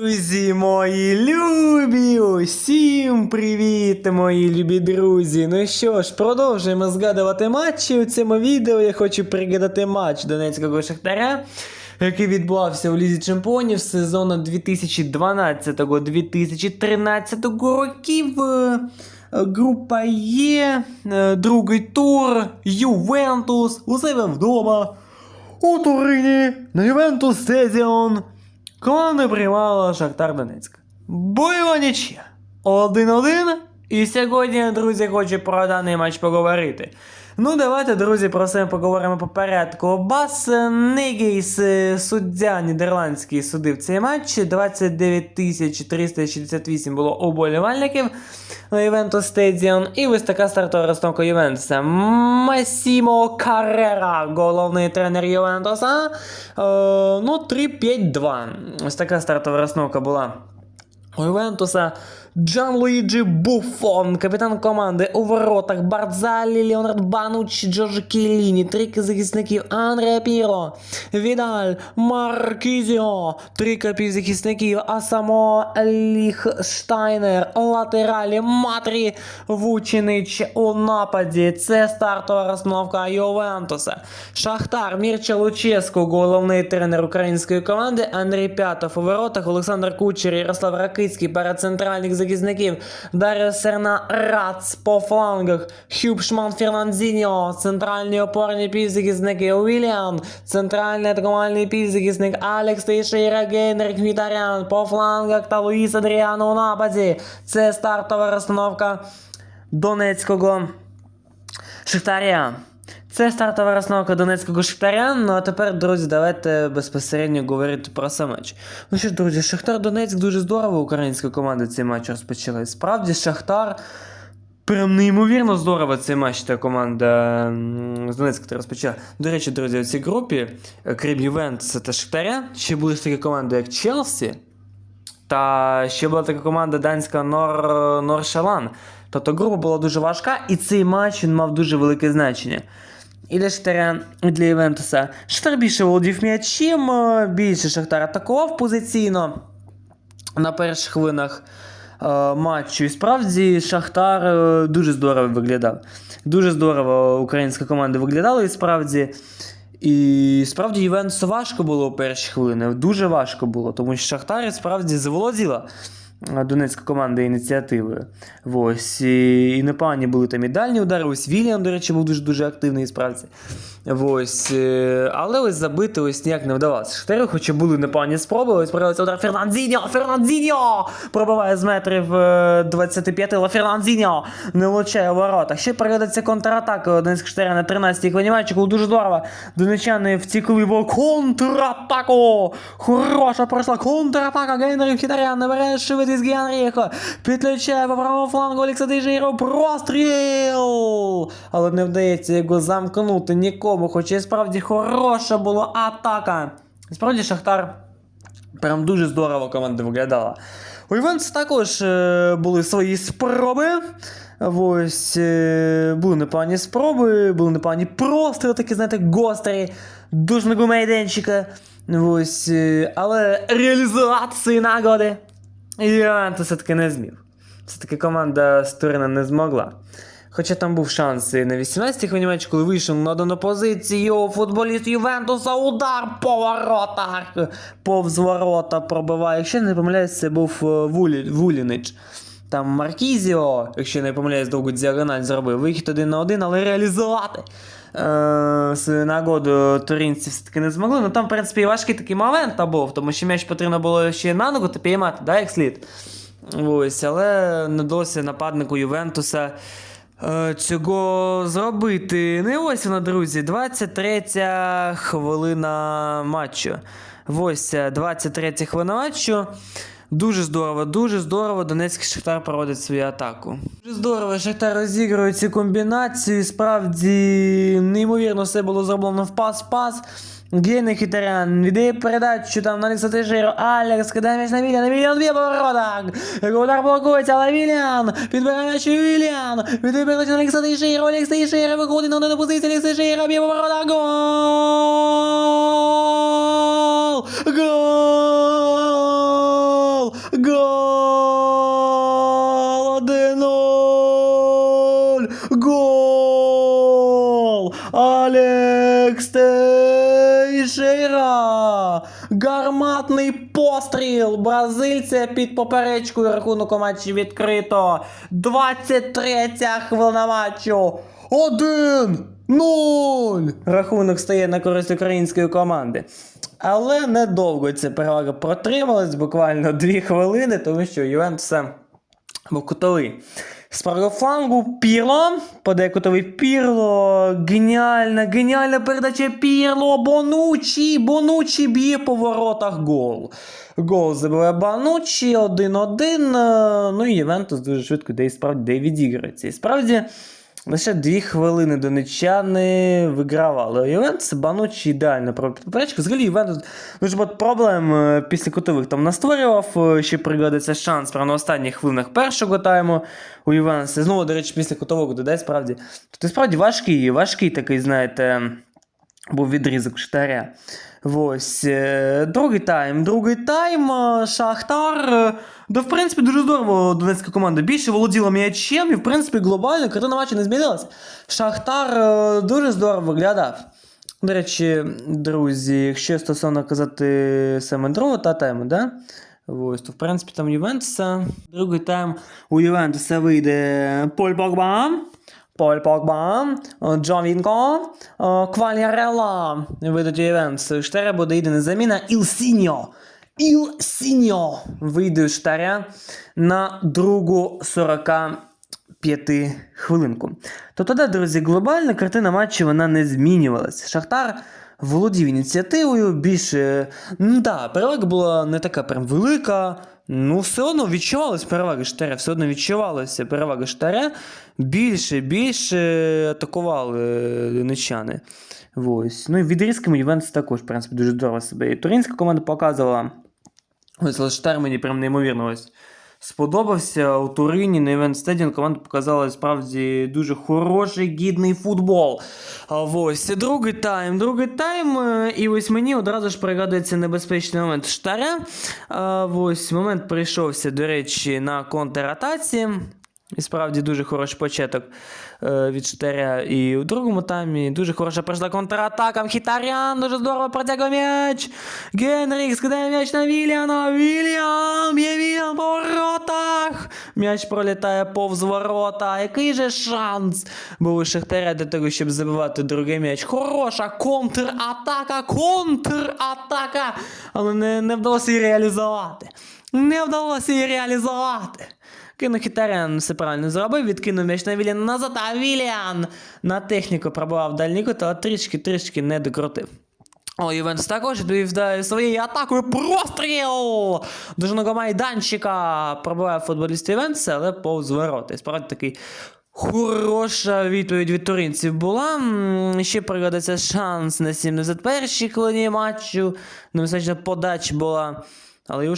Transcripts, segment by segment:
Друзі мої любі, усім привіт, мої любі друзі. Ну що ж, продовжуємо згадувати матчі. У цьому відео я хочу пригадати матч Донецького Шахтаря, який відбувався у Лізі Чемпіонів сезону 2012-2013 років. Е, Група Є, е, другий тур, Ювентус, у себе вдома. У Турині на Ювентус Команда приймала Шахтар Донецьк. Бойова нічия. 1-1. І сьогодні, друзі, хочу про даний матч поговорити. Ну, давайте, друзі, про це поговоримо по порядку. Бас Негейс, суддя нідерландський, судив цей матч. 29 368 було уболівальників на Ювентус Стедіон. І ось така стартова розстановка Ювентуса. Масімо Каррера, головний тренер Ювентуса. Е, ну, 3-5-2. Ось така стартова розстановка була. У Ювентуса Джан Луїджі Буфон, капітан команди у воротах Бардзалі, Леонард Бануч, Джорджо Кіліні, трійки захисників Андреа Піро, Відаль, Маркізіо, трійка півзахисників Асамо Ліхштайнер, латералі Матрі Вучинич у нападі. Це стартова розстановка Ювентуса. Шахтар Мірча Луческу, головний тренер української команди, Андрій П'ятов у воротах, Олександр Кучер, Ярослав Ракицький, пара центральних захисників, Дар'я Серна Рац по флангах, Хюбшман Фернандзіньо, центральні опорні півзахисники Уільям, центральний атакувальний півзахисник Алекс Тейшейра, Генрік Мітарян по флангах та Луїс Адріано у нападі. Це стартова розстановка Донецького Шахтаря. Це стартова розстановка Донецького Шахтаря. Ну а тепер, друзі, давайте безпосередньо говорити про сам матч. Ну що ж, друзі, Шахтар Донецьк дуже здорово українська команда цей матч розпочала. Справді, Шахтар. Прям неймовірно здорово цей матч та команда з Донецька розпочала. До речі, друзі, у цій групі, е, крім Ювентуса та Шахтаря, ще були такі команди, як Челсі, та ще була така команда данська Нор... Норшалан. Тобто група була дуже важка, і цей матч він мав дуже велике значення. І для Шахтаря, і для Івентуса. Шахтар більше володів м'ячем, е, більше Шахтар атакував позиційно на перших хвилинах е, матчу. І справді Шахтар е, дуже здорово виглядав. Дуже здорово українська команда виглядала, і справді. І справді Ювентусу важко було у перші хвилини. Дуже важко було, тому що Шахтар справді заволоділа донецька команда ініціативою. Ось, і, і непогані були там і дальні удари. Ось Вільям, до речі, був дуже-дуже активний справді. Ось, е, але ось забити ось ніяк не вдавалося. Шахтарю, хоча були непогані спроби, ось проявився удар Фернандзіньо, Фернандзіньо! Пробиває з метрів е, 25, але Фернандзіньо не влучає в воротах. Ще передається контратака Донецька Шахтаря на 13-й хвилині матчу, дуже здорово. Донечани втікли в контратаку. Хороша пройшла контратака. Генріх Хітарян набирає швидкість Генріха. Підключає по правому флангу Олександр Жиров. Простріл! Але не вдається його замкнути нікому, хоча і справді хороша була атака. Справді Шахтар Прям дуже здорово команда виглядала. У Ювентуса також е, були свої спроби. Ось е, були непогані спроби, були непогані простріли, такі, знаєте, гострі, дужного майданчика. Ось, е, але реалізувати свої нагоди Ювентус все-таки не змів. Все-таки команда з Турина не змогла. Хоча там був шанс і на 18-й хвилині матчу, коли вийшов на дану позицію футболіст Ювентуса, удар по воротах, повз ворота пробиває. Якщо не помиляюсь, це був е, Вулі, Вулінич. Там Маркізіо, якщо не помиляюсь, довгу діагональ зробив. Вихід один на один, але реалізувати е, свою нагоду туринці все-таки не змогли. Ну там, в принципі, і важкий такий момент був, тому що м'яч потрібно було ще на ногу та піймати, да, як слід. Ось, але не вдалося нападнику Ювентуса е, цього зробити. Не ось вона, друзі, 23 хвилина матчу. Ось 23 хвилина матчу. Дуже здорово, дуже здорово Донецький Шахтар проводить свою атаку. Дуже здорово, Шахтар розігрує ці комбінації. Справді, неймовірно, все було зроблено в пас-пас. Генний Хітарян віддає передачу там на Алекса Тежеро. Алекс кидає м'яч на Вільяна. Вільян б'є по воротах. Його удар блокується, але Вільян підбирає м'яч Вільян. Віддає передачу на Алекса Тежеро. Алекс Тежеро виходить на одну позицію. Алекс Тежеро б'є по воротах. Гол! Гол! Гол! 1-0! Гол! Алекс Тейшера! Гарматний постріл! Бразильця під поперечкою рахунок у матчі відкрито. 23 хвилина матчу. Один! 1-0! Рахунок стає на користь української команди. Але недовго ця перевага протрималась, буквально 2 хвилини, тому що Ювентуса був кутовий. З правого флангу Пірло, подає кутовий Пірло. Геніальна, геніальна передача Пірло. Бонучі, Бонучі б'є по воротах гол. Гол забиває Банучі 1-1. е, Ну і Ювентус дуже швидко де і справді де відіграється. І справді. Лише дві хвилини донечани вигравали. Ювентус Банучі ідеально поперечку. Взагалі Ювентус дуже багато проблем е, після кутових там настворював. е, Ще пригодиться шанс прямо на останніх хвилинах першого тайму у Ювентуса. Знову, до речі, після кутового додай справді. Тобто справді важкий, важкий такий, знаєте, був відрізок штаря. Ось. е, Другий тайм. Другий тайм. е, Шахтар. е, Да, в принципі, дуже здорово донецька команда більше володіла м'ячем, і в принципі глобально картина матчу не змінилася. Шахтар дуже здорово виглядав. До речі, друзі, якщо стосовно казати саме другого та тайму, да? Ось, то в принципі там Ювентуса. Другий тайм у Ювентуса вийде Поль Погба. Поль Погба, Джон Вінко, е, Квалярела вийдуть у Ювентуса. У Штаря буде єдина заміна Ілсіньо. Іл Сіньо вийде у Штаря на другу 45 хвилинку. То тоді, друзі, глобальна картина матчу вона не змінювалася. Шахтар володів ініціативою, більше. Ну да, перевага була не така прям велика. Ну, все одно відчувалась перевага Штаря, все одно відчувалася перевага Штаря. Більше, більше атакували донечани. Ось. Ну і відрізками Ювентус також, в принципі, дуже здорово себе. І туринська команда показувала. Ось Штар мені прям неймовірно ось сподобався. У Турині на Івент Стедіон команда показала справді дуже хороший, гідний футбол. Ось другий тайм, другий тайм. е, І ось мені одразу ж пригадується небезпечний момент Штаря. Ось момент прийшовся, до речі, на контратаці. І справді дуже хороший початок е, від Штаря. І у другому таймі дуже хороша пройшла контратака. Мхітарян дуже здорово протягує м'яч. Генрік скидає м'яч на Вільяна. Вільям! М'яч пролітає повз ворота. Який же шанс був у Шахтаря для того, щоб забивати другий м'яч. Хороша контратака, контратака. Але не, не вдалося її реалізувати. Не вдалося її реалізувати. Кинув Хітарян все правильно зробив, відкинув м'яч на Віліан назад, а Віліан на техніку пробував дальній кут, але трішки-трішки не докрутив. О, Ювентус також відповідає своєю атакою простріл! Дожного майданчика пробиває футболіст Ювентуса, але повз ворота. Справді такий хороша відповідь від туринців була. Ще пригодиться шанс на 71-й хвилині матчу. Небезпечна подача була. Але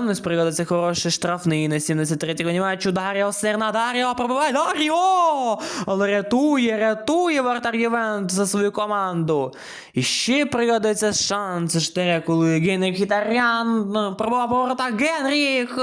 не пригодиться хороший штрафний на 73-й хвилині матчу. Даріо Серна, Даріо пробиває, Даріо! Але рятує, рятує Вартар Ювент за свою команду. І ще пригодиться шанс Штаря, коли Генрік Хітарян пробував ворота Генріх!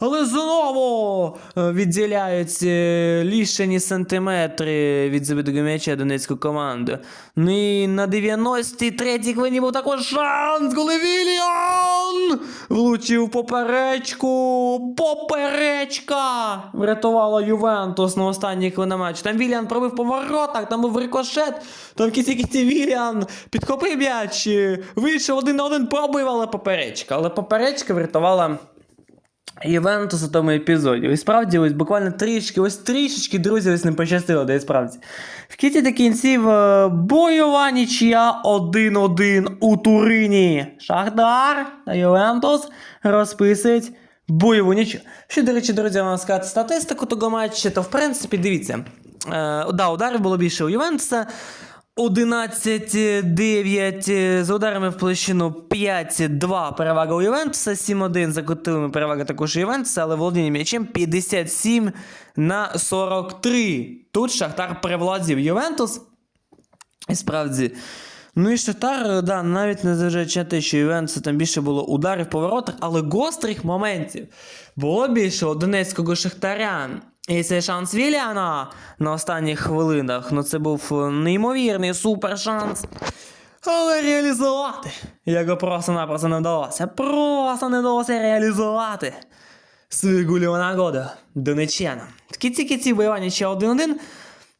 Але знову е, відділяють е, лишені сантиметри від забитого м'яча донецьку команду. Ну і на 93-й хвилині був також шанс, коли Вільян влучив поперечку. Поперечка! Врятувала Ювентус на останній хвилині матчу. Там Вільян пробив по воротах, там був рикошет. Там в кінці кінці Вільян підхопив м'яч, е, вийшов один на один, пробив, але поперечка. Але поперечка врятувала. Ювентус у тому епізоді. І справді, ось буквально трішки, ось трішечки, друзі, ось не пощастило, де справді. В кінці та кінців е, бойова нічия 1-1 у Турині. Шахтар та Ювентус розписують бойову нічию. Що, до речі, друзі, вам сказати статистику того матчу, то в принципі, дивіться. Е, да, ударів було більше у Ювентуса. 11-9 е, за ударами в площину 5-2 перевага у Ювентуса, 7-1 за котилами перевага також у Ювентуса, але володіння м'ячем 57 на 43. Тут Шахтар привладів Ювентус. І справді. Ну і Шахтар, да, навіть незважаючи на те, що Ювентуса там більше було ударів по воротах, але гострих моментів було більше у Донецького Шахтаря. І цей шанс Віліана на останніх хвилинах. Ну це був е, неймовірний супер. Але реалізувати його просто-напросто не вдалося. Просто не вдалося реалізувати свою гульову нагоду. В кінці-кінці воювання ще 1-1.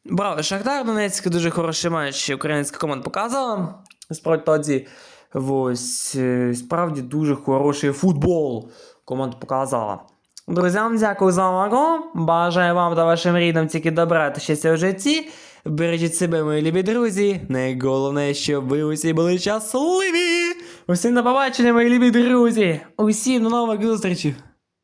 Браво, Шахтар Донецьк дуже хороший матч українська команда показала. Справді тоді, ось, е, справді дуже хороший футбол команда показала. Друзям, дякую за увагу. Бажаю вам та вашим рідним тільки добра та щастя в житті. Бережіть себе, мої любі друзі. Найголовне, щоб ви усі були щасливі. Усім на побачення, мої любі друзі. Усім до нових зустрічей.